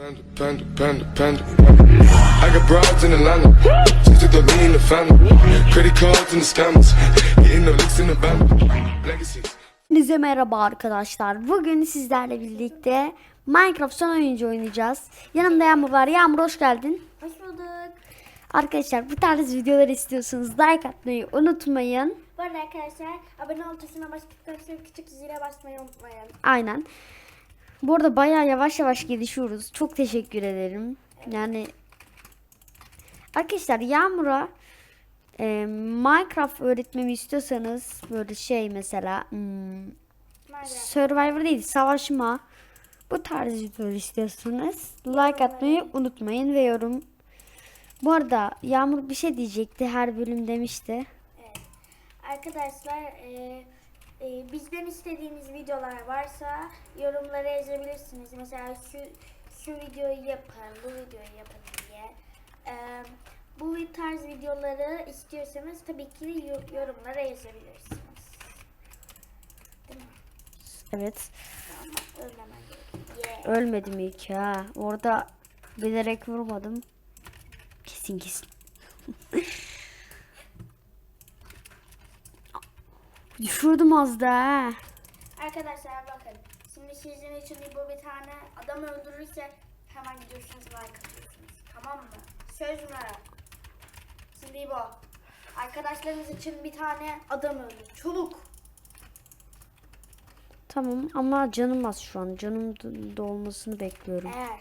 Panda, panda, panda, panda. I got broads in Atlanta. Just took the lean in the family. Credit cards and the scammers. Hitting the licks in the band. Legacies. Hepinize merhaba arkadaşlar. Bugün sizlerle birlikte Minecraft son oyuncu oynayacağız. Yanımda Yağmur var. Yağmur hoş geldin. Hoş bulduk. Arkadaşlar bu tarz videolar istiyorsanız like atmayı unutmayın. Bu arada arkadaşlar abone ol tuşuna sonra küçük zile basmayı unutmayın. Aynen. Bu arada bayağı yavaş yavaş gelişiyoruz. Çok teşekkür ederim. Yani arkadaşlar Yağmur'a e, Minecraft öğretmemi istiyorsanız böyle şey mesela hmm? Survivor değil savaşma bu tarz videolar istiyorsanız like atmayı unutmayın ve yorum. Bu arada Yağmur bir şey diyecekti her bölüm demişti. Evet. Arkadaşlar e, e, bizden istediğiniz videolar varsa yorumlara yazabilirsiniz. Mesela şu şu videoyu yapın, bu videoyu yapın diye. E, bu tarz videoları istiyorsanız tabii ki yorumlara yazabilirsiniz. Değil mi? Evet. Gerekiyor. Yeah. Ölmedim ki ha. Orada bilerek vurmadım. Kesin kesin. Düşürdüm az da. Arkadaşlar bakın. Şimdi sizin için bu bir tane adam öldürürse hemen gidiyorsunuz like atıyorsunuz. Tamam mı? Söz mü? Şimdi bu. Arkadaşlarınız için bir tane adam öldür. Çabuk. Tamam ama canım az şu an. Canım dolmasını bekliyorum. Eğer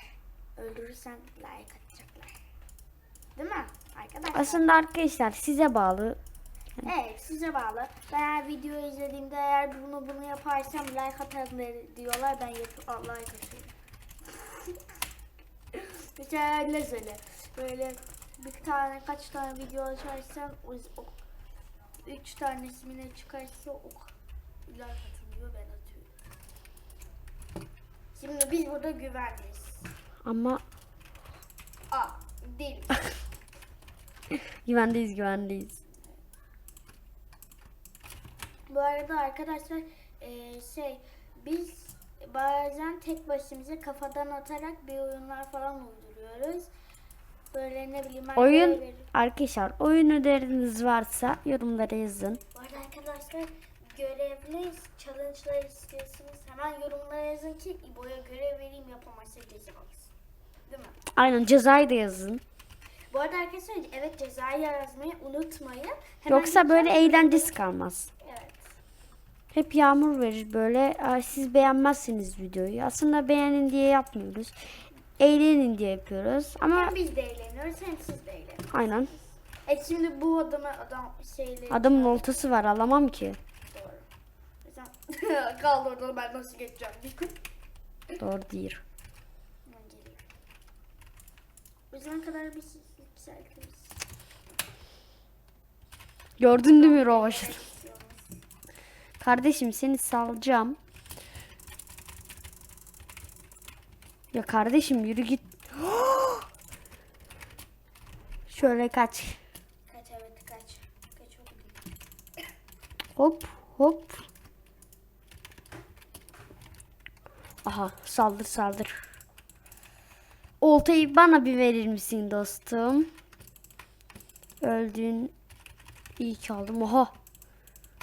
öldürürsen like atacaklar. Değil mi? Arkadaşlar. Aslında arkadaşlar size bağlı. Evet size bağlı. Ben eğer video izlediğimde eğer bunu bunu yaparsam like atarım diyorlar. Ben yapıp like atıyorum. Mesela söyle. Böyle bir tane kaç tane video açarsam o, üç tanesi mi ne çıkarsa o like atın diyor ben atıyorum. Şimdi biz burada güvenliyiz. Ama Aa değil. güvendeyiz güvendeyiz. Bu arada arkadaşlar eee, şey biz bazen tek başımıza kafadan atarak bir oyunlar falan uyduruyoruz. Böyle ne bileyim Oyun arkadaşlar oyun öneriniz varsa yorumlara yazın. Bu arada arkadaşlar görevli challenge'lar istiyorsanız hemen yorumlara yazın ki İbo'ya görev vereyim yapamazsa ceza alsın. Değil mi? Aynen cezayı da yazın. Bu arada arkadaşlar evet cezayı yazmayı unutmayın. Hemen Yoksa böyle eğlencesi kalmaz. Hep yağmur verir böyle. Siz beğenmezsiniz videoyu. Aslında beğenin diye yapmıyoruz. Eğlenin diye yapıyoruz. Ama Hem biz de eğleniyoruz hem siz de eğlenin. aynen. E şimdi bu adama adam şeyle Adamın oltası var alamam ki. Doğru. Mesela kaldı orada ben nasıl geçeceğim Doğru değil. O zaman kadar bir yükseltiriz. Gördün değil mi Rovaş'ı? Kardeşim seni salacağım. Ya kardeşim yürü git. Şöyle kaç. Kaç evet kaç. Kaç. Hop hop. Aha saldır saldır. Oltayı bana bir verir misin dostum? Öldün. İyi ki aldım. Oha.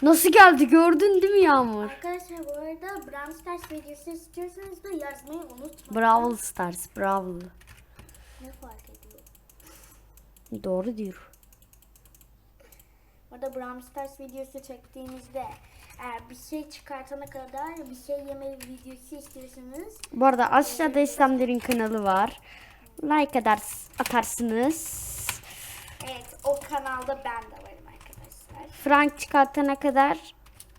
Nasıl geldi gördün değil mi Yağmur? Arkadaşlar bu arada Brawl Stars videosu istiyorsanız da yazmayı unutmayın. Brawl Stars. Brawl. Ne fark ediyor? Doğru diyor. Orada Brawl Stars videosu çektiğimizde eğer bir şey çıkartana kadar bir şey yeme videosu istiyorsanız Bu arada aşağıda İslamder'in kanalı var. Like eder, atarsınız. evet o kanalda ben de varım. Frank çıkartana kadar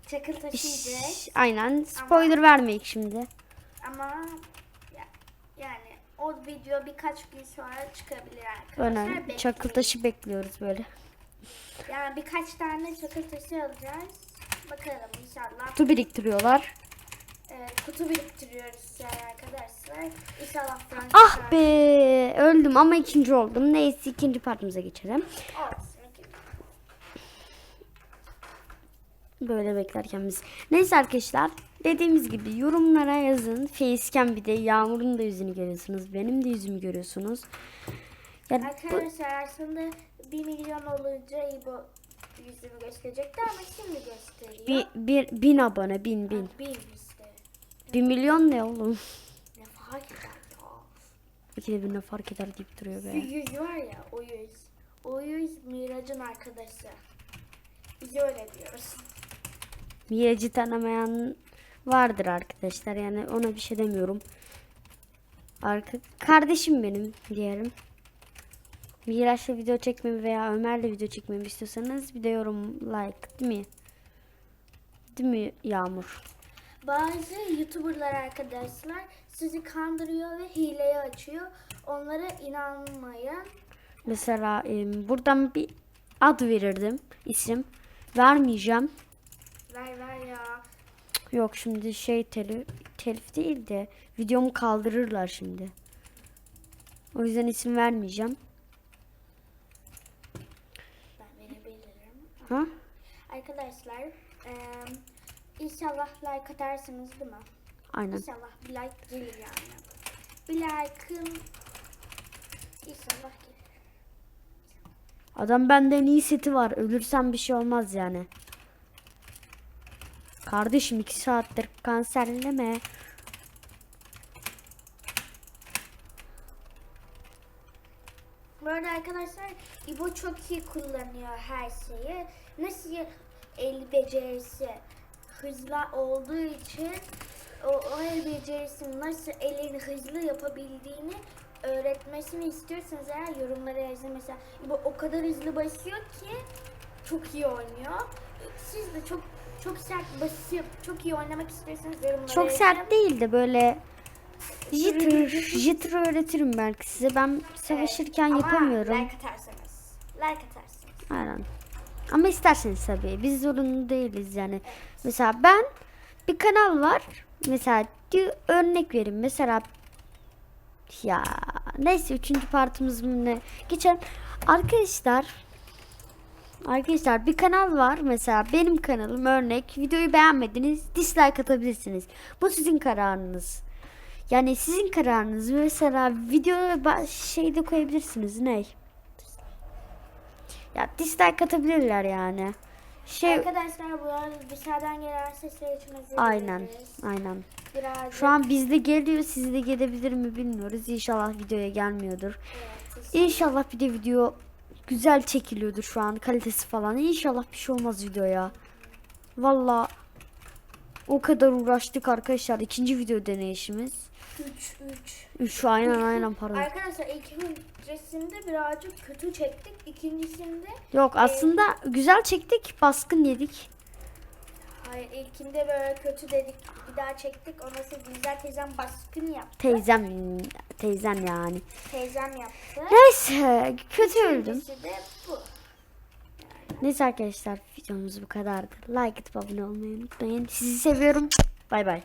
Çakıl taşıyacak Şş, aynen spoiler vermeyik şimdi. ama ya- yani o video birkaç gün sonra çıkabilir arkadaşlar. Önemli. Bekleyin. Çakıl taşı bekliyoruz böyle. Yani birkaç tane çakıl taşı alacağız. Bakalım inşallah. Kutu biriktiriyorlar. Ee, kutu biriktiriyoruz yani arkadaşlar. İnşallah Frank Ah be öldüm ama ikinci oldum. Neyse ikinci partimize geçelim. Olsun. Böyle beklerken biz. Neyse arkadaşlar Dediğimiz gibi yorumlara yazın. Facecam bir de Yağmur'un da yüzünü görüyorsunuz. Benim de yüzümü görüyorsunuz. Ya bu, Arkadaşlar aslında 1 milyon olunca bu yüzümü gösterecekti ama şimdi gösteriyor. bir, bir, bin abone bin bin. Bin işte. Bir milyon ne oğlum? Ne fark eder ya. İkide bir ne fark eder deyip duruyor Şu be. yüz var ya o yüz. O yüz Miraç'ın arkadaşı. Biz öyle diyoruz. Miracı tanımayan vardır arkadaşlar. Yani ona bir şey demiyorum. Arka, kardeşim benim diyelim. Miraç'la video çekmemi veya Ömer'le video çekmemi istiyorsanız bir de yorum like değil mi? Değil mi Yağmur? Bazı YouTuber'lar arkadaşlar sizi kandırıyor ve hileye açıyor. Onlara inanmayın. Mesela em, buradan bir ad verirdim. isim. Vermeyeceğim. Ver ver ya. Yok şimdi şey telif, telif değil de videomu kaldırırlar şimdi. O yüzden isim vermeyeceğim. Ben verebilirim. Ha? Arkadaşlar eee, inşallah like atarsınız değil mi? Aynen. İnşallah bir like gelir yani. Bir like'ın inşallah gelir. Adam benden iyi seti var. Ölürsem bir şey olmaz yani. Kardeşim iki saattir kanserleme. Bu arada arkadaşlar İbo çok iyi kullanıyor her şeyi. Nasıl el becerisi hızlı olduğu için o, o el becerisini nasıl elini hızlı yapabildiğini öğretmesini istiyorsanız eğer yorumlara yazın. Mesela İbo o kadar hızlı basıyor ki çok iyi oynuyor. Siz de çok çok sert basıp çok iyi oynamak istiyorsanız yorumlara Çok sert değil de böyle jitter, jitter öğretirim belki size. Ben savaşırken Ama yapamıyorum. like atarsanız. Like atarsınız. Aynen. Ama isterseniz tabii. Biz zorunlu değiliz yani. Mesela ben bir kanal var. Mesela diyor, örnek vereyim. Mesela ya neyse üçüncü partımız mı ne? Geçen arkadaşlar Arkadaşlar bir kanal var mesela benim kanalım örnek videoyu beğenmediniz dislike atabilirsiniz. Bu sizin kararınız. Yani sizin kararınız mesela videoya ba- şey de koyabilirsiniz ne? Ya dislike atabilirler yani. Şey Arkadaşlar bu arada dışarıdan gelen sesler için özür aynen aynen. Birazcık Şu an bizde geliyor sizde gelebilir mi bilmiyoruz. İnşallah videoya gelmiyordur. evet, İnşallah bir de video güzel çekiliyordur şu an kalitesi falan. İnşallah bir şey olmaz videoya. Valla o kadar uğraştık arkadaşlar. İkinci video deneyişimiz. 3 3. Üç aynen aynen pardon. Arkadaşlar ikincisinde birazcık kötü çektik. İkincisinde Yok aslında güzel çektik baskın yedik. Hayır ilkinde böyle kötü dedik. Bir daha çektik. Ondan sonra güzel teyzem baskın yaptı. Teyzem teyzem yani. Teyzem yaptı. Neyse kötü öldüm. İkincisi de bu. Neyse arkadaşlar videomuz bu kadardı. Like atıp abone olmayı unutmayın. Sizi seviyorum. Bay bay.